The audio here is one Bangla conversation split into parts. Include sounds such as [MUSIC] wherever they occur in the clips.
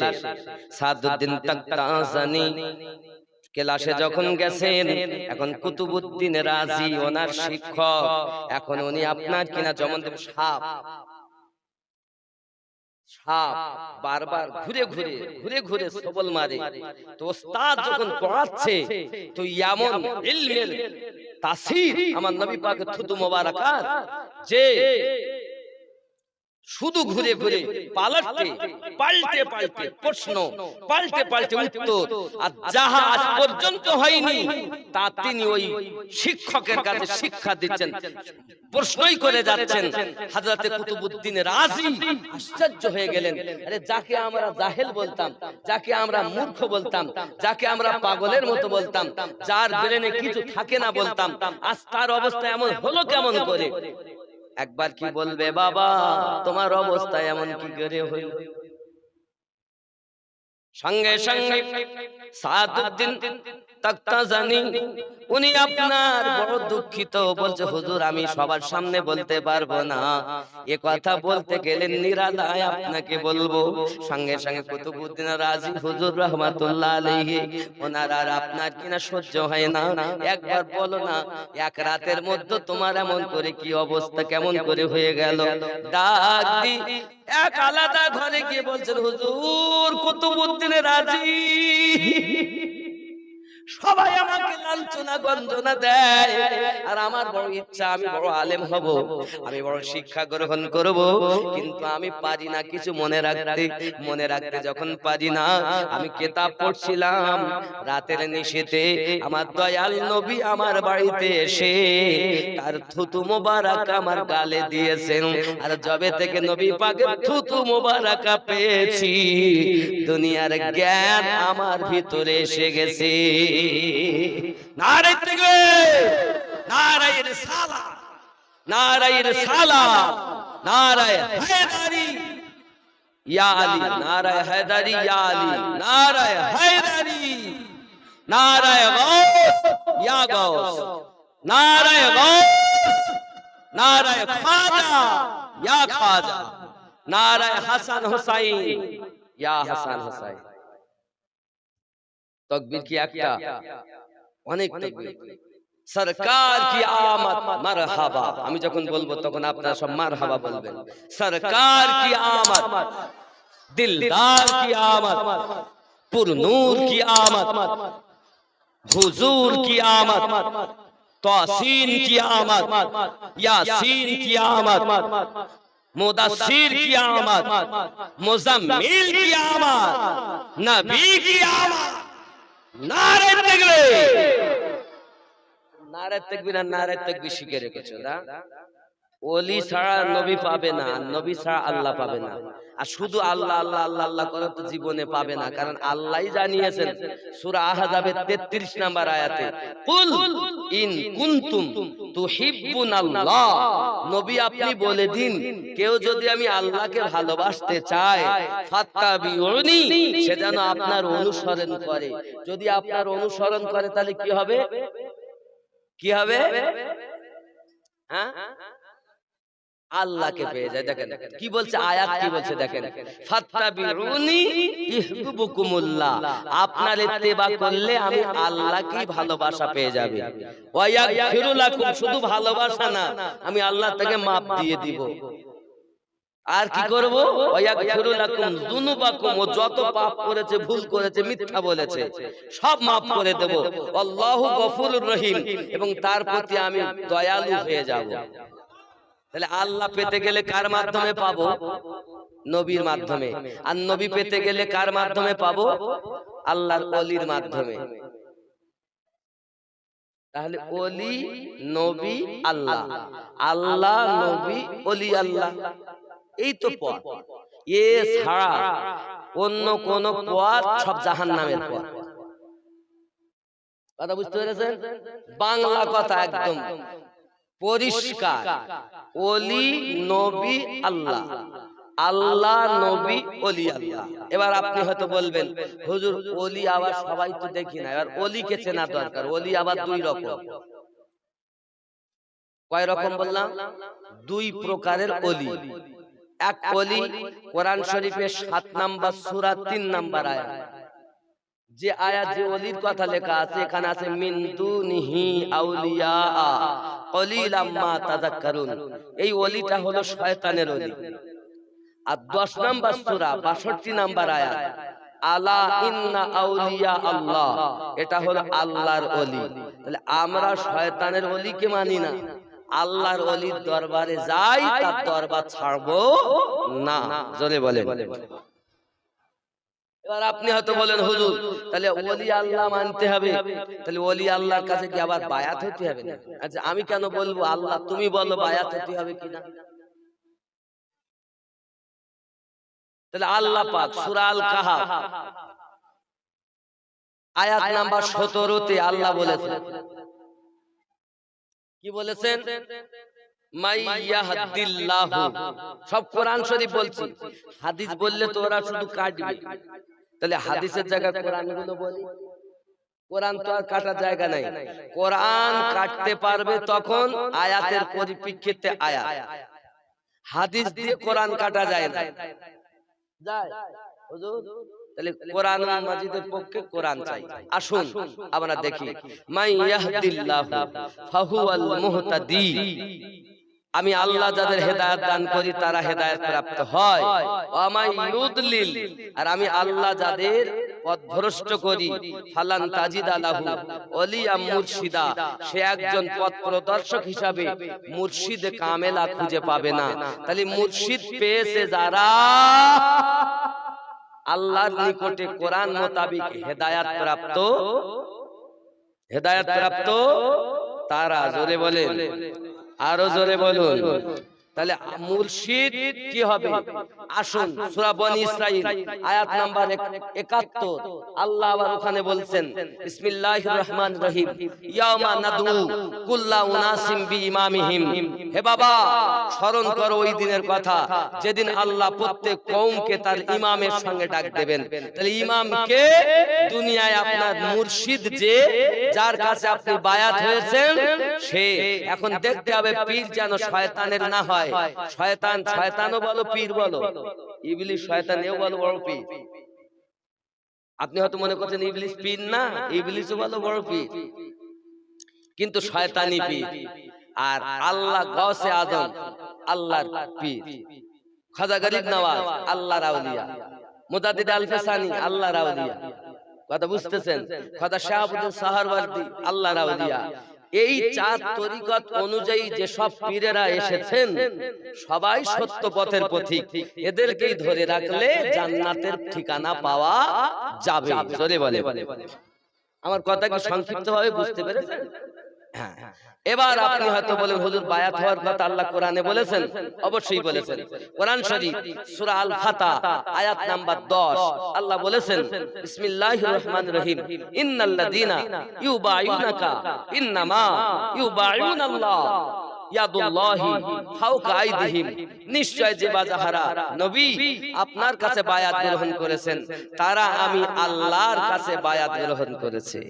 ক্লাসে সাদুদ্দিন তাকতাজানি ক্লাসে যখন গেছেন এখন কুতুবুদ্দিন রাজি ওনার শিক্ষক। এখন উনি আপনার কিনা যেমন সাপ। সাপ। বারবার ঘুরে ঘুরে ঘুরে ঘুরে সবল মারে। তো ওস্তাদ যখন পড়াচ্ছে তো এমন ইলমের তাসির আমার নবী পাকের থুতু মোবারকাত। যে শুধু ঘুরে ঘুরে পাল্টে পাল্টে পাল্টে প্রশ্ন পাল্টে পাল্টে উত্তর। আর যাহা আজ পর্যন্ত হয়নি তা তিনি ওই শিক্ষকের কাছে শিক্ষা দিচ্ছেন। প্রশ্নই করে যাচ্ছেন। হাজরাতে কুতুবুদ্দিন রাজি আশ্চর্য হয়ে গেলেন। আরে যাকে আমরা জাহেল বলতাম যাকে আমরা মূর্খ বলতাম যাকে আমরা পাগলের মতো বলতাম যার ব্রেনে কিছু থাকে না বলতাম আজ তার অবস্থা এমন হলো কেমন করে? একবার কি বলবে বাবা তোমার অবস্থা এমন কি করে হইল সঙ্গে সঙ্গে সাদুদ্দিন উনি আপনার বড় দুঃখিত, বলছে, হুজুর, আমি সবার সামনে বলতে পারব না। এ কথা বলতে গেলে নিরালায় আপনাকে বলব। সঙ্গে সঙ্গে কুতুবুদ্দিন রাজি, হুজুর রহমাতুল্লাহ আলাইহি। ওনার আর আপনার কিনা সহ্য হয় না। একবার বলো না, এক রাতের মধ্যে তোমার এমন করে কি অবস্থা, কেমন করে হয়ে গেল? ডাক দি, এক আলাদা ঘরে গিয়ে বলছেন, হুজুর, কুতুবুদ্দিন রাজি। সবাই আমাকে লাঞ্ছনা, গঞ্জনা দেয়। আর আমার বড় ইচ্ছা, আমি বড় আলেম হব, আমি বড় শিক্ষা গ্রহণ করব। কিন্তু আমি পারি না কিছু মনে রাখতে। মনে রাখতে যখন পারি না, আমি কেতাব পড়ছিলাম। রাতের নিশীতে আমার দয়াল নবী আমার বাড়িতে এসে তার থুতু মোবারক আমার গালে দিয়েছেন। আর জবে থেকে নবী পাকের থুতু মোবারক পেয়েছি, দুনিয়ার জ্ঞান আমার ভিতরে এসে গেছে। নারাই থেকে নারাই সালা নারাই সালা নারায় হায়দারি ইয়া আলী নারায় হায়দারি ইয়া আলী নারায় হায়দারি নারায় গৌস ইয়া গৌস নারায় গৌস নারায় খাজা ইয়া খাজা নারায় হাসান হুসাইন ইয়া হাসান হুসাইন তকবীর কি একটা? অনেক তকবীর। সরকার কি আমত মারহাবা। আমি যখন বলব তখন আপনারা সব মারহাবা বলবেন। সরকার কি আমত দিলদার কি আমত পুরনূর কি আমত হুজুর কি আমত তাসিন কি আমত ইয়াসিন কি আমত মুদাসসির কি আমত মুজাম্মিল কি আমত নবী কি আমত নারে দেখলে নারে তাকবীর আর নারে তাকবীর শিখে রেখেছো না? ওলি ছাড়া নবী পাবে না নবী ছাড়া আল্লাহ পাবে না। আর শুধু আল্লাহ আল্লাহ আল্লাহ আল্লাহ করে তো জীবনে পাবে না। কারণ আল্লাহই জানিয়েছেন সূরা আহজাবের 33 নাম্বার আয়াতে কুল ইন কুনতুম তুহিব্বুনাল্লাহ। নবী আপনি বলে দিন কেউ যদি আমি আল্লাহকে ভালোবাসতে চায় ফাত্তাবিউনি সে যেন আপনার অনুসরণ করে। যদি আপনার অনুসরণ করে তাহলে কি হবে? কি হবে? হ্যাঁ? আল্লাহকে পেয়ে যায়। দেখেন কি বলছে? আয়াত কি বলছে দেখেন? ফাত্তাবিউনি ইহবুকুমুল্লাহ আপনার ইত্তেবা করলে আমি আল্লাহকেই ভালোবাসা পেয়ে যাবে। ওয়া ইয়াগফিরু লাকুম শুধু ভালোবাসা না আমি আল্লাহ থেকে মাপ দিয়ে দিব। আর কি করব? ওয়াগফিরু লাকুম যুনুবাকুম ও যত পাপ করেছে ভুল করেছে মিথ্যা বলেছে সব মাফ করে দেব। আল্লাহু গফুরুর রহিম। এবং তার প্রতি আমি দয়ালু হয়ে যাব। তাহলে আল্লাহ পেতে গেলে কার মাধ্যমে পাবো? নবীর মাধ্যমে। আর নবী পেতে গেলে কার মাধ্যমে পাবো? আল্লাহর অলির মাধ্যমে। তাহলে অলি নবী আল্লাহ। আল্লাহ। নবী অলি আল্লাহ। এই তো পথ। এ ছাড়া অন্য কোন পথ সব জাহান নামের পথ। কথা বুঝতে পেরেছেন? বাংলা কথা একদম। পরিষ্কার। অলি নবী আল্লাহ। আল্লাহ নবী অলি আল্লাহ। এবার আপনি হয়তো বলবেন হুজুর অলি আবার সবাই তো দেখি না। এবার অলিকে চেনা দরকার। অলি আবার দুই রকম। কয় রকম বললাম? দুই প্রকারের অলি এক অলি কোরআন শরীফের সাত নাম্বার সূরা তিন নাম্বার আয়াত। যে আয়াত যে অলির কথা লেখা আছে এখানে আছে মিন নিহি আউলিয়া কলিলাম মা তাযাক্কারুন। এই অলিটা হলো শয়তানের অলি আর 10 নাম্বার সূরা 62 নাম্বার আয়াত আলা ইন্না আউলিয়া আল্লাহ। এটা হলো আল্লাহর অলি তাহলে আমরা শয়তানের অলিকে মানি না। আল্লাহর অলির দরবারে যাই তার দরবার ছাড়বো না। জোরে বলে এবার আপনি হয়তো বলেন হুজুর তাহলে ওলি আল্লাহ মানতে হবে। তাহলে ওলি আল্লাহর কাছে কি আবার বায়াত হতে হবে না। আচ্ছা আমি কেন বলব আল্লাহ তুমি বলো বায়াত হতে হবে কিনা? তাহলে আল্লাহ পাক সূরা আল কাহাফ আয়াত নাম্বার 17 তে আল্লাহ বলেছেন। কি বলেছেন? সব কোরআন শরীফ বলছি। হাদিস বললে তো ওরা শুধু কাটবে। তাহলে হাদিসের জায়গায় কোরআনগুলো বলি। কোরআন তো আর কাটার জায়গা নাই। কোরআন কাটতে পারবে তখন আয়াতের পরিপ্রেক্ষিতে আয়াত। হাদিস দিয়ে কোরআন কাটা যায় না যায়। হুজুর তাহলে কোরআন মাজিদের পক্ষে কোরআন চাই। আসুন আমরা দেখি। মাই ইয়াহদিল্লাহু ফাহুয়াল মুহতাদি। আমি আল্লাহ যাদের হেদায়ত দান করি তারা হেদায়ত প্রাপ্ত হয়। আর আমি আল্লাহ যাদের পথভ্রষ্ট করি ফালান তাজিদা লাহু। ওলিয়া মুর্শিদা। সে একজন পথ প্রদর্শক হিসাবে মুর্শিদ কামেলা খুঁজে পাবে না। তাহলে মুর্শিদ পেয়েছে যারা। আল্লাহর নিকটে কোরআন মোতাবিক হেদায়াত প্রাপ্ত। হেদায়াত প্রাপ্ত। তারা জোরে বলেন। আরও জোরে বলুন। তাহলে মুর্শিদ কি হবে? আসুন সূরা বনি ইসরাইল আয়াত নাম্বার 71 আল্লাহ আবার ওখানে বলছেন বিসমিল্লাহির রহমানির রহিম। ইয়ামা নাদু কুল্লা উনাসিম বিইমামিহিম। হে বাবা স্মরণ করো ওই দিনের কথা। যেদিন আল্লাহ প্রত্যেক কওমকে তার ইমামের সঙ্গে ডাক দেবেন। তাহলে ইমামকে দুনিয়ায় আপনার মুর্শিদ যে যার কাছে আপনি বায়াত হয়েছেন সে। এখন দেখতে হবে পীর যেন শয়তানের না হয়। শয়তান, শয়তানও বলো, পীর বলো। ইবলিশ শয়তান বলো, বড় পীর। আপনি হয়তো মনে করছেন ইবলিশ পীর না ইবলিশও বলো, বড় পীর। কিন্তু শয়তানি পীর। আর আল্লাহ গসে আজম, আল্লাহর পীর। খাজা গরিব নওয়াজ, আল্লাহর আউলিয়া। মুজাদ্দিদ আল ফেসানি আল্লাহর আউলিয়া। কথা বুঝতেছেন? খাজা শাহাবুদ্দিন সাহারওয়ার্দী, আল্লাহর আউলিয়া। এই চাঁদ তরিকত অনুযায়ী যে সব পীরেরা এসেছেন সবাই সত্য পথের পথিক। এদেরকেই ধরে রাখলে জান্নাতের ঠিকানা পাওয়া যাবে। বলে আমার কথা কি সংক্ষিপ্ত ভাবে বুঝতে পেরেছেন? এবার আপনি হয়তো বলেন হুজুর বায়াত হওয়ার কথা আল্লাহ কোরআনে বলেছেন। অবশ্যই বলেছেন। কোরআন শরীফ সূরা আল ফাতা আয়াত নাম্বার 10 আল্লাহ বলেছেন বিসমিল্লাহির রহমানির রহিম ইন্নাল্লাযীনা ইউবায়ুনাকা ইন্নামা ইউবায়ুনাল্লাহ নিশ্চয় যে বাজাহারা নবী আপনার কাছে বায়াত গ্রহণ করেছেন তারা আমি আল্লাহর কাছে বায়াত গ্রহণ করেছে।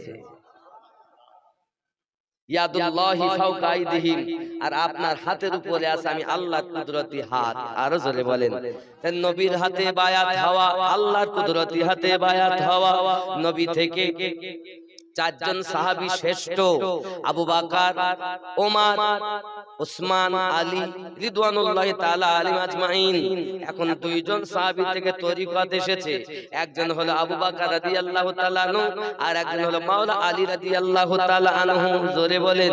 ইয়াদুল্লাহি ফাওকা আইদিহিম আর আপনার হাতের উপরে আছে আমি আল্লাহর কুদরতি হাত। আরও জোরে বলেন। নবীর হাতে বায়াত হওয়া আল্লাহর কুদরতি হাতে বায়াত হওয়া। নবী থেকে চারজন সাহাবী শ্রেষ্ঠ। আবু বাকার ওমর ওসমান আলী রিদওয়ানুল্লাহি তাআলা আলাইহিম আজমাইন। এখন দুইজন সাহাবী থেকে তরিকত এসেছে। একজন হলো আবু বকর রাদিয়াল্লাহু তাআলা আনহু আর একজন হলো মাওলা আলী রাদিয়াল্লাহু তাআলা আনহু জোরে বলেন।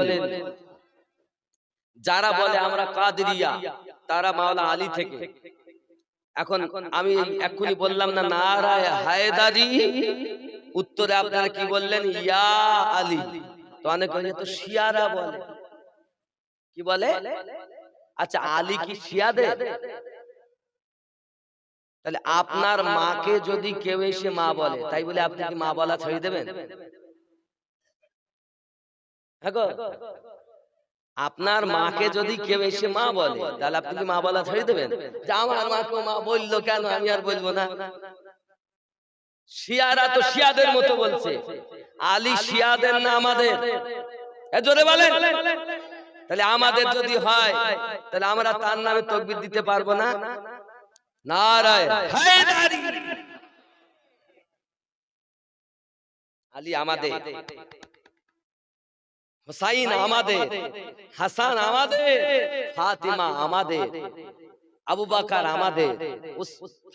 যারা বলে আমরা কাদরিয়া তারা মাওলা আলী থেকে। এখন আমি এক্ষুনি বললাম না নারায় হায়দারি। উত্তরে আপনারা কি বললেন? ইয়া আলী। তো অনেক তো শিয়ারা বলে। কি বলে? আচ্ছা আলী কি শিয়াদের? তাহলে আপনার মাকে যদি কেউ এসে মা বলে তাই বলে আপনি কি মা বলা ছেড়ে দেবেন? আপনার মাকে যদি কেউ এসে মা বলে তাহলে আপনি কি মা বলা ছেড়ে দেবেন? যে আমার মাকে মা বলল কেন আমি আর বলব না। শিয়ারা তো শিয়াদের মতো বলছে। আলী শিয়াদের না আমাদের। এ জোরে বলেন। তাহলে আমাদের যদি হয় তাহলে আমরা তার নামে তকবির দিতে পারব না। আলী আমাদের। হুসাইন আমাদের। হাসান আমাদের। ফাতিমা আমাদের। আবু বাকার আমাদের।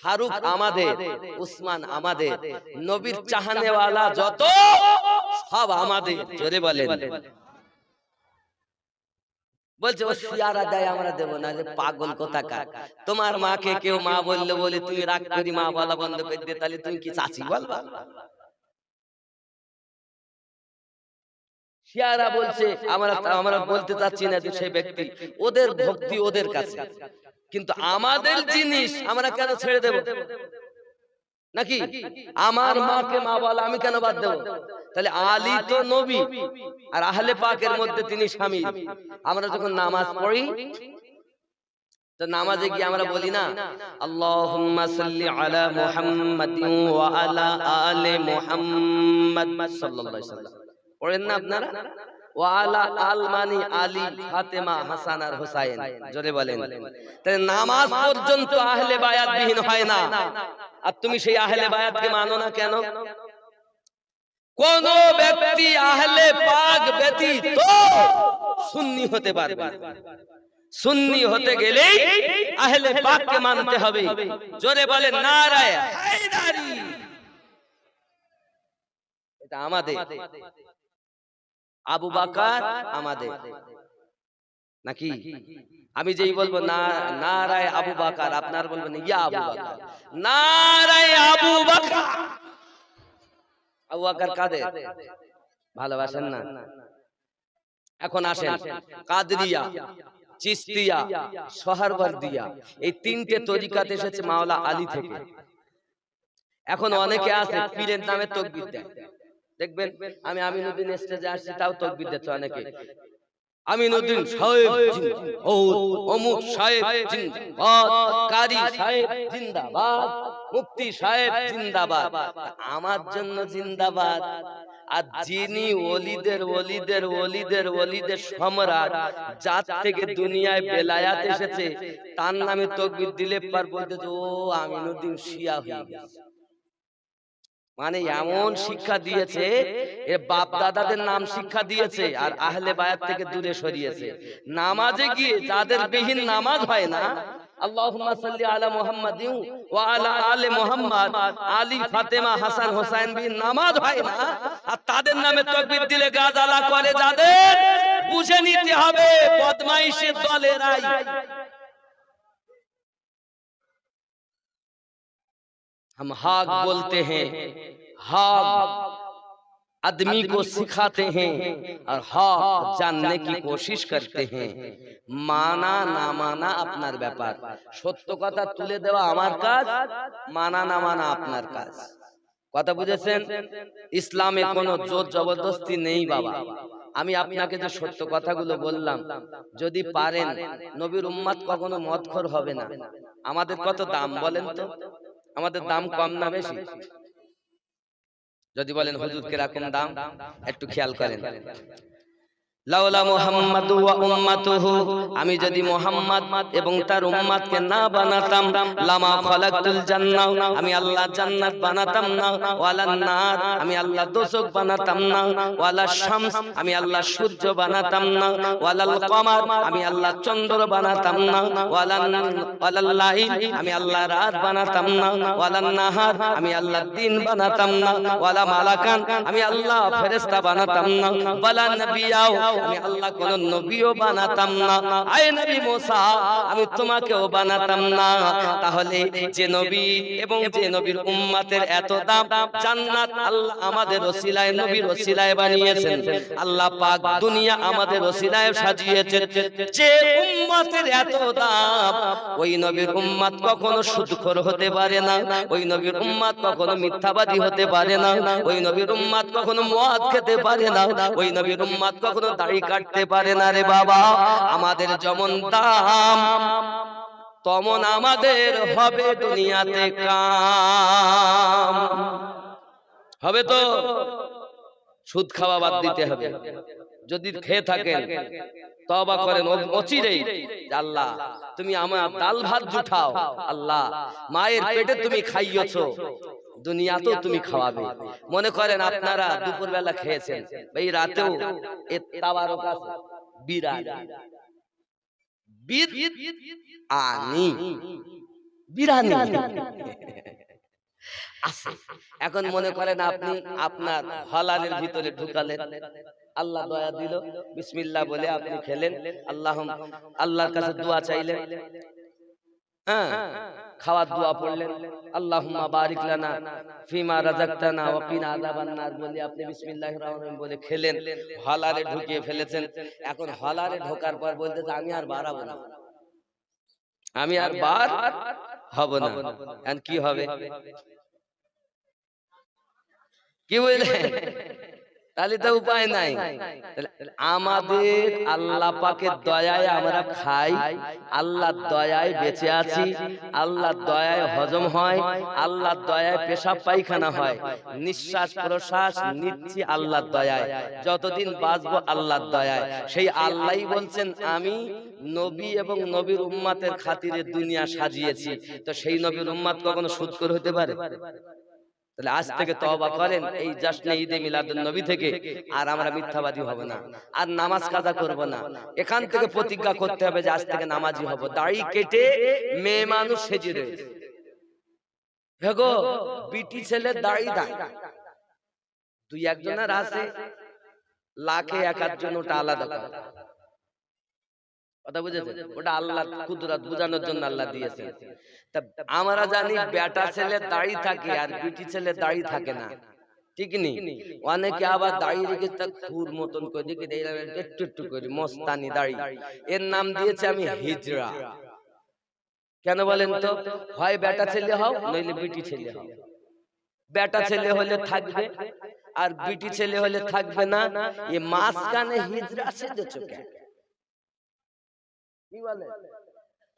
ফারুক আমাদের। উসমান আমাদের। নবীর চাহানেওয়ালা যত সব আমাদের। জোরে বলেন। বলছে ও শিয়ারা দেয় আমরা দেবো না যে পাগল কোথাকার? তোমার মাকে কেউ মা বললে বলে তুমি রাগ করি মা বলা বন্ধ করে দিয়ে তাহলে তুমি কি চাচি বলবা শিয়ারা বলছে আমরা আমরা বলতে চাচ্ছি না যে সেই ব্যক্তি ওদের ভক্তি ওদের কাছে কিন্তু আমাদের জিনিস আমরা কেন ছেড়ে দেব? নাকি? আমার মাকে মা বলা আমি কেন বাদ দেব? তাহলে আলী তো নবী আর আহলে পাকের মধ্যে তিনি স্বামী। আমরা যখন নামাজ পড়ি তো নামাজে গিয়ে আমরা বলি না আল্লাহুম্মা সাল্লি আলা মুহাম্মাদিন ওয়া আলা আলি মুহাম্মাদ সাল্লাল্লাহু আলাইহি সাল্লাম পড়েন না আপনারা? ওয়া আলা আল মানি আলী ফাতেমা হাসান আর হুসাইন। জোরে বলেন। তাহলে নামাজ পর্যন্ত আহলে বায়াত বিহীন হয় না। আর তুমি সেই আহলে বায়াতকে মানো না কেন? কোন? ব্যক্তি আহলে পাক ব্যতীত সুন্নি হতে পারবে সুন্নি হতে গেলেই আহলে পাককে মানতে হবে। জোরে বলে নারায় এটা আমাদের। আবু বাকার আমাদের। নাকি? আমি যেই বলব না নারায় আবু বাকার আপনার বলবেন ইয়া আবু বাকার নারায় আবু বাকার। আবু বাকার কাদের? ভালোবাসেন না। এখন আসেন কাদরিয়া চিস্তিয়া সোহারবর্দিয়া এই তিনটে তরিকাতে এসেছে মাওলা আলী থেকে। এখন অনেকে আছে পীরের নামে তকবির দেয় দেখবেন আমি আমিনুদ্দিন স্টেজে আসছি তাও তকবির দিচ্ছে অনেকে। আমিনুদ্দিন সাহেব ও অমুক সাহেব জিন্দাবাদ। কারি সাহেব জিন্দাবাদ। মুফতি সাহেব জিন্দাবাদ। আমার জন্য জিন্দাবাদ। আর যিনি ওলিদের ওলিদের ওলিদের ওলিদের সম্রাট যার থেকে দুনিয়ায় বেলায়াত এসেছে তার নামে তকবির দিলে পার বলতে যে, ও আমিনুদ্দিন শিয়া হয়ে গেছে। মানে এমন শিক্ষা দিয়েছে এ বাপ দাদাদের নাম শিক্ষা দিয়েছে আর আহলে বায়াত থেকে দূরে সরিয়েছে। নামাজে গিয়ে যাদের বিহীন নামাজ হয় না আল্লাহুম্মা সাল্লি আলা মুহাম্মাদিন ওয়া আলা আলি মুহাম্মাদ আলী ফাতেমা হাসান নামাজ হয় না? আর তাদের নামে তাকবীর দিলে গাজালা করে যাদের বুঝে নিতে হবে বদমাইশের দলেরাই। हम हाक बोलते हैं हाक आदमी को सिखाते हैं और हाक जानने की कोशिश करते हैं মানা না মানা আপনার ব্যাপার সত্য কথা তুলে দেওয়া আমার কাজ মানা না মানা আপনার কাজ কথা বুঝেছেন ইসলামে কোনো জোর জবরদস্তি নেই বাবা আমি আপনাকে যে সত্য কথাগুলো বললাম যদি পারেন নবীর উম্মাদ কখনো মদখর হবে না আমাদের কত দাম বলেন তো আমাদের দাম কম না বেশি। যদি বলেন হুজুর কীরকম দাম? একটু খেয়াল করেন। লাউলা মুহাম্মাদ ওয়া উম্মাতুহু। আমি যদি মুহাম্মদ এবং তার উম্মতকে না বানাতাম, লামা খালাকতুল জান্নাহ, আমি আল্লাহ জান্নাত বানাতাম না, ওয়ালা নার, আমি আল্লাহ দোজখ বানাতাম না, ওয়ালা শামস, আমি আল্লাহ সূর্য বানাতাম না, ওয়ালাল কমার, আমি আল্লাহ চন্দ্র বানাতাম না ওয়ালান ওয়ালাল লাইল, আমি আল্লাহ রাত বানাতাম না ওয়ালান নাহার, আমি আল্লাহ দিন বানাতাম না, ওয়ালা মালাকান, আমি আল্লাহ ফেরেশতা বানাতাম না, ওয়ালা নবিয়াও আমি আল্লাহ কোন নবীও বানাতাম না। আয় নবী মুসা, আমি তোমাকেও বানাতাম না। তাহলে যে নবী এবং যে নবীর উম্মতের এত দাম, জান্নাত আল্লাহ আমাদের ওসিলায়, নবীর ওসিলায় বানিয়েছেন। আল্লাহ পাক দুনিয়া আমাদের ওসিলায় সাজিয়েছেন। যে উম্মতের এত দাম, ওই নবীর উম্মত কখনো সুদখোর হতে পারে না। ওই নবীর উম্মত কখনো মিথ্যাবাদী হতে পারে না। ওই নবীর উম্মত কখনো মদ খেতে পারে না। ওই নবীর উম্মত কখনো দাড়ি কাটতে পারে না রে বাবা। আমাদের যেমন দাম তমন আমাদের হবে দুনিয়াতে কাম। হবে তো? সুদ খাওয়া বাদ দিতে হবে। যদি খেয়ে থাকেন তবা করেন অচিরেই। যে আল্লাহ তুমি আমার ডাল ভাত জুঠাও। আল্লাহ মায়ের পেটে তুমি খাইয়েছো। দুনিয়াতেও তুমি খাওয়াবে। মনে করেন আপনারা দুপুর বেলা খেয়েছেন। এই রাতেও এ তাবারক আছে। বিরানি আনি। বিরানি। [LAUGHS] এখন মনে করেন আপনি আপনার হলালের ভিতরে ঢুকালেন। আল্লাহ দয়া দিল। বিসমিল্লাহ বলে আপনি খেলেন। আল্লাহ আল্লাহর কাছে দোয়া চাইলেন। হ্যাঁ। খাওয়ার দোয়া পড়লেন। আল্লাহুম্মা বারিক লানা ফিমা রাযাকতানা ওয়া কিনা আযাবান নার। বলে আপনি বিসমিল্লাহির রহমানির রহিম বলে খেলেন। হলারে ঢুকিয়ে ফেলেছেন। এখন হলারে ঢোকার পর বলতেছে আমি আর বাড়াবো না। আমি আর বার হব না। কি হবে? কি বুঝলেন তাহলে তো উপায় নাই। আমাদের আল্লাহ পাকের দয়ায় আমরা খাই। আল্লাহর দয়ায় বেঁচে আছি। আল্লাহর দয়ায় হজম হয়। আল্লাহর দয়ায় পেশাব পায়খানা হয়। নিঃশ্বাস প্রশ্বাস নিচ্ছি আল্লাহর দয়ায়। যতদিন বাঁচবো আল্লাহর দয়ায়। সেই আল্লাহই বলছেন আমি নবী এবং নবীর উম্মাতের খাতিরে দুনিয়া সাজিয়েছি। তো সেই নবীর উম্মাত কখনো সুদ করে হতে পারে। তাহলে আজ থেকে তওবা করেন এই জাশনে ঈদে মিলাদুন নবী থেকে আর আমরা মিথ্যাবাদী হব না। আর নামাজ কাজা করব না। এখান থেকে প্রতিজ্ঞা করতে হবে যে আজ থেকে নামাজি হব। দাড়ি কেটে মেয়ে মানুষ সেজে রয়েছে ভেগো বিটি ছেলে দাড়ি দাঁড়ি দুই একজনের আছে লাখে এক আধজন ওটা আলাদা কথা বুঝেছেন? ওটা আল্লাহ কুদরত বোঝানোর জন্য আল্লাহ দিয়েছেন। তা আমরা জানি বেটা ছেলে দাড়ি থাকে আর বিটি ছেলে দাড়ি থাকে না। ঠিক নি অনেকে আবার দাড়ি রেখে তা খুর মতন করে দেখি একটু একটু করে মস্তানি দাড়ি। এর নাম দিয়েছে আমি হিজরা। কেন বলেন তো? হয় বেটা ছেলে হও নইলে বিটি ছেলে হও। বেটা ছেলে হলে থাকবে আর বিটি ছেলে হলে থাকবে না? এ মাঝখানে হিজরা। সেজেছো কেন কি বলে?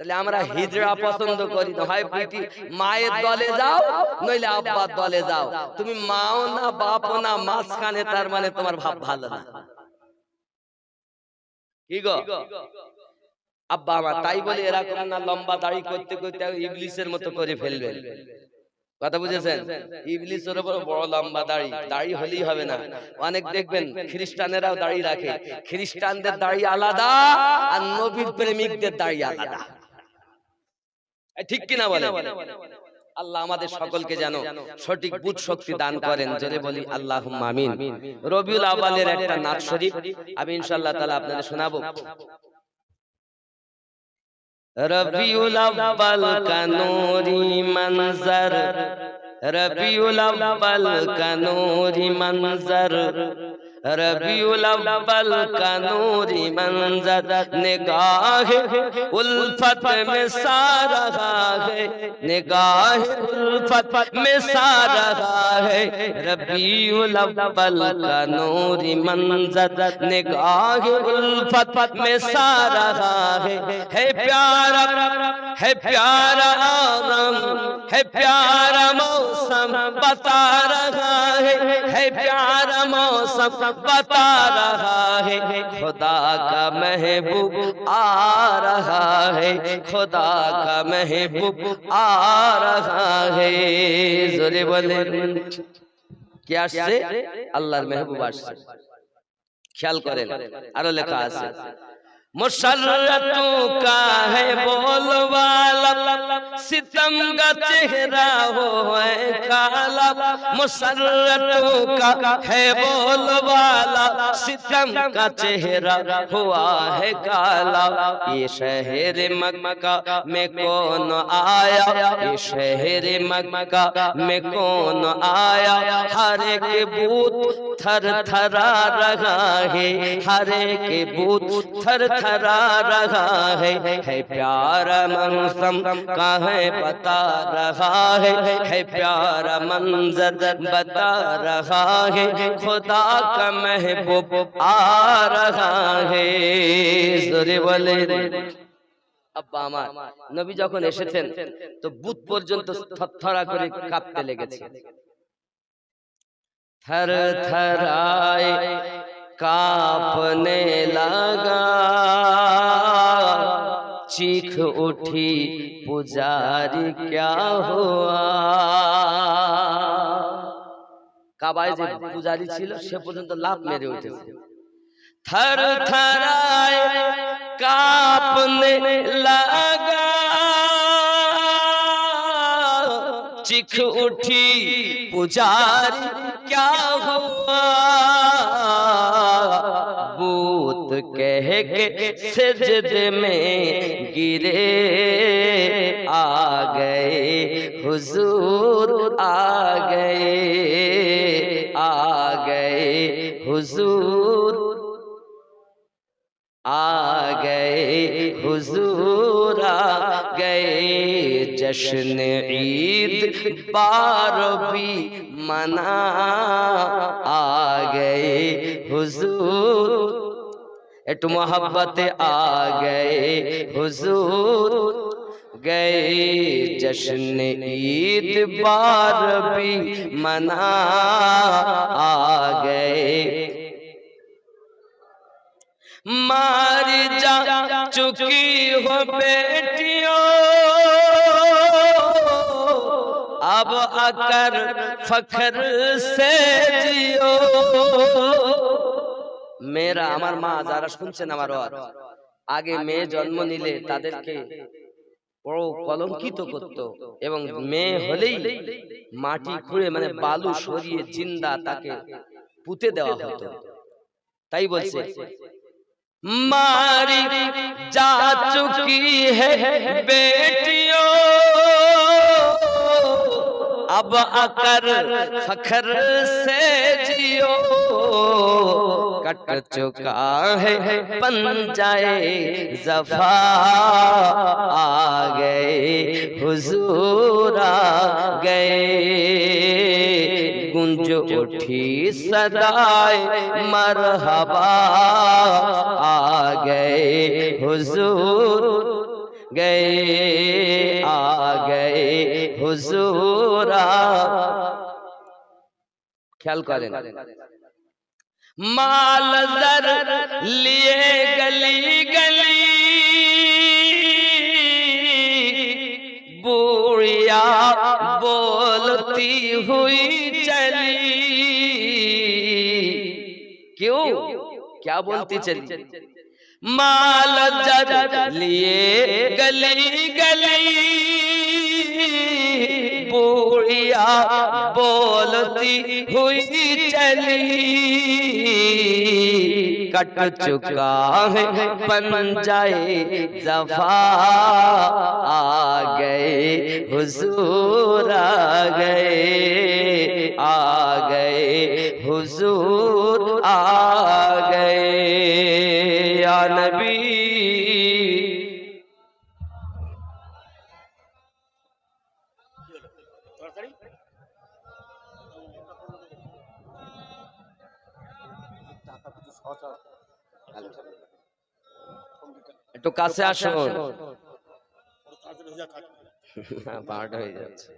তাহলে আমরা হিজড়া পছন্দ করি না হয় পিটি মায়ের দলে যাও নইলে আব্বার দলে যাও। তুমি মাও না বাপও না মাঝখানে তার মানে তোমার ভাব ভালো না। কি গো? আব্বা আমার তাই বলে এরকম না লম্বা দাড়ি করতে করতে ইংলিশের মতো করে ফেলবেন কথা বুঝেছেন? ইবলিসের উপর বড় লম্বা দাড়ি। দাড়ি। হলেই হবে না। অনেক দেখবেন খ্রিস্টানেরাও দাড়ি রাখে। খ্রিস্টানদের দাড়ি আলাদা আর নবীর প্রেমিকদের দাড়ি আলাদা। ঠিক কিনা বলে আল্লাহ আমাদের সকলকে যেন সঠিক বুঝ শক্তি দান করেন। যদি বলি আল্লাহ আমিন। রবিউল আওয়ালের একটা নাচ শরীফ। আমি ইনশাআল্লাহ তাআলা আপনাদের শোনাবো। রবিউল আব্বাল কানুরি মনজর। রবিউল আব্বাল কানুরি মনজর। ربیع الاول کا نوری منظر نگاہ الفت میں سارا ہے، نگاہ الفت میں سارا ہے۔ ربی الاول کا نوری منظر نگاہ الفت میں سارا ہے۔ ہے پیارا ہے پیارا آدم ہے پیارا موسم، بتا رہا ہے۔ ہے پیارا موسم बता रहा है खुदा का महबूब आ रहा है खुदा का महबूब आ रहा है জোরে বলেন কে আসছে আল্লাহর মেহবুব আসছে খেয়াল করেন আরো লেখা আছে مسلطوں کا ہے بول والا ستم کا چہرہ ہو کالا، مسرتوں کا ہے بول والا ستم کا چہرہ ہوا ہے کالا۔ یہ شہر مکہ میں کون آیا؟ یہ شہر مکہ میں کون آیا؟ ہر ایک بوت تھر تھرا رہا ہے، ہر ایک بوت تھر ہرا رہا ہے ہے پیارا منسم کہیں بتا رہا ہے ہے پیارا منظر بتا رہا ہے، خدا کا محبوب آ رہا ہے زوری بولے আব্বা আমার নবী যখন এসেছেন، তো বুধ পর্যন্ত لے گئے تھے تھر تھر آئے कांपने लगा चीख उठी पुजारी क्या हुआ কাবায় যে পূজারি ছিল সে পর্যন্ত লাভ মেরে উঠেছে থর থরায় কাঁপনে লাগা چکھ اٹھی۔ پجاری کیا ہوا؟ بوت کہہ کے سجد میں گرے۔ آ گئے، حضور آ گئے۔ آ گئے، حضور آ گئے، حضور جشن عید پار بھی منا آ گئے۔ حضور اٹ محبت آ گئے۔ حضور، گئے جشن عید پار بھی منا آ گئے۔ مار جا چکی ہو بیٹیوں۔ अब अकर फखर से जियो মেয়েরা আমার মা যারা শুনছেন আমার ওয়াজ, আগে মেয়ে জন্ম নিলে তাদেরকে বড় কলঙ্কিত করত এবং মেয়ে হলেই মাটি খুঁড়ে মানে বালু সরিয়ে জিন্দা তাকে পুঁতে দেওয়া হতো তাই বলছে मारी जा चुकी है बेटियों اب اکر فخر سے جیو۔ کٹ چکا ہے پنجائے زفا آ گئے حضور آ گئے گنج اٹھی، صدائے مرحبا آ گئے حضور گئے، آ گئے حضورا خیال کر کریں مال در لیے گلی گلی بوڑیا بولتی ہوئی چلی۔ کیوں؟ کیا بولتی چلی؟ مال جد لیے گلی گلی۔ بوڑیا بولتی ہوئی چلی۔ کٹ چکا ہے پنجائے زفا۔ آ گئے، حضور آ گئے۔ একটু কাছে আসুন। না, বারোটা হয়ে যাচ্ছে।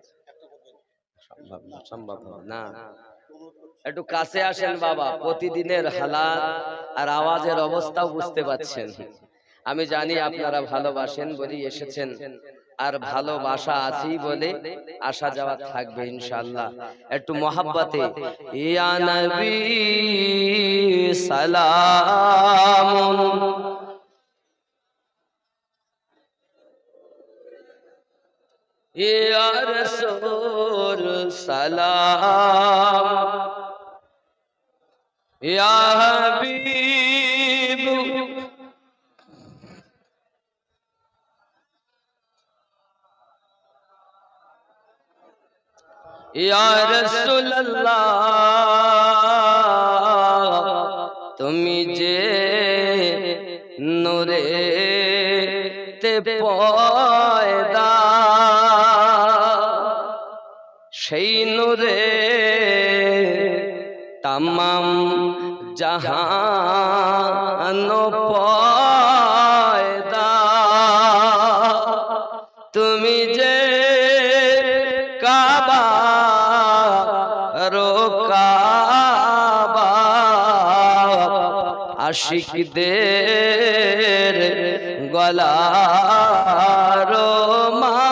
সম্ভব না সম্ভব না। একটু কাছে আসেন বাবা প্রতিদিনের হালাত আর আওয়াজের অবস্থাও বুঝতে পাচ্ছেন। আমি জানি আপনারা ভালোবাসেন বলেই এসেছেন আর ভালোবাসা আছি বলে আসা যাওয়া থাকবে ইনশাল্লাহ একটু মহাব্বতে ইয়া নবী সালাম রাসূল সালাম। রাসূলুল্লাহ তুমি যে নূরে তে পয়দা ইমাম জাহান তুমি যে আশিক রো গলা রোমা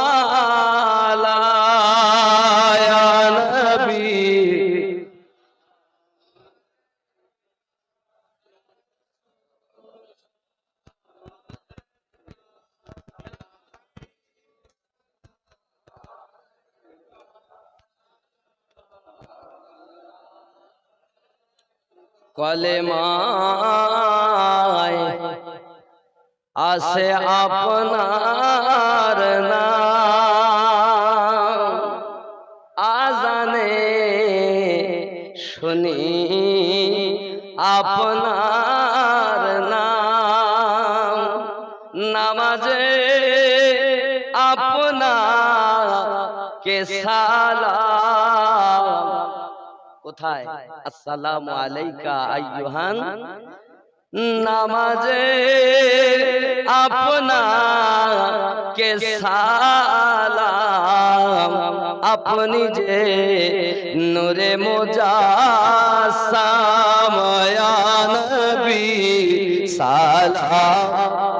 কলেমায় আসে আপনার নাম। আজানে শুনি আপনার নাম। নামাজে আপনার কে সালাম। কোথায়? আসসালামু আলাইকা আইয়ুহান নামাজে আপনা কে সালাম। আপনি যে নূরে মুজাসসাম ইয়া নবী সালাম।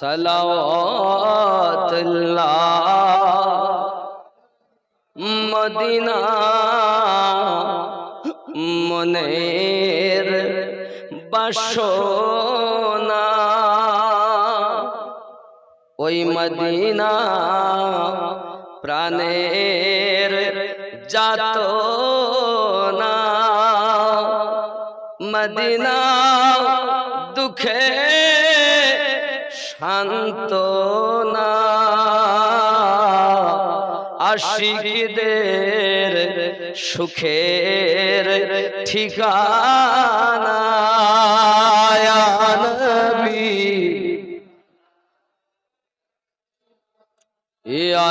সালাওয়াতুল্লাহ। মদিনা মনের বাসনা। ওই মদিনা প্রাণের যাত না মদিনা দুঃখে শান্ত না। আশিকদের সুখের ঠিকানা ইয়া নবী। ইয়া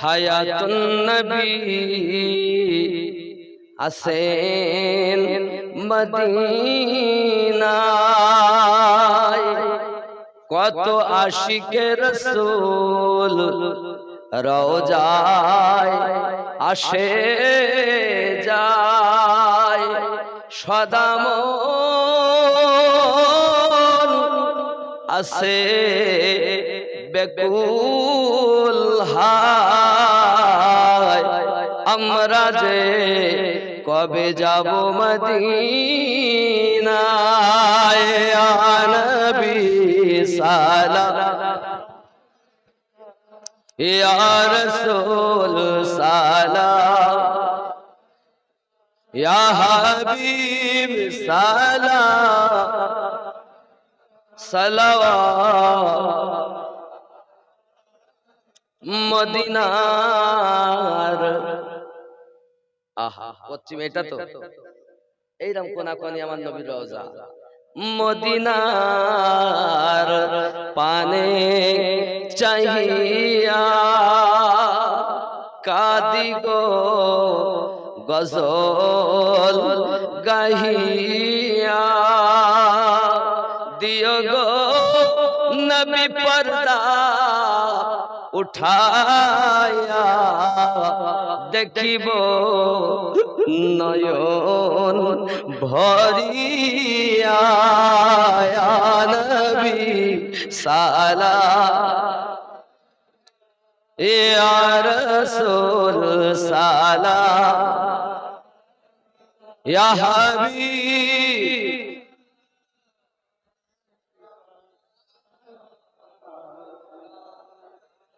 হায়াতুন নবী আসেন মদিনায়। কত আশিকের রসুল রওজায় আসে যায়। সদাম আসে বেকুল হায়। আমরা যে কবে যাব মদিনায়? ইয়া নবী সালাম। ইয়া রাসূল সালাম। ইয়া হাবিব সালাম। সালাওয়াত মদিনার। আহা পশ্চিম এটা তো? এইরকম কোনা কোনি আমার নবীর রওজা। মদিনার পানে চাহিয়া কাদি গো গজল গাহিয়া। দিও গো নবী পর্দা উঠায়া দেখিব নয়ন ভরিয়া নবী সালা রাসূল সালা হাবিব।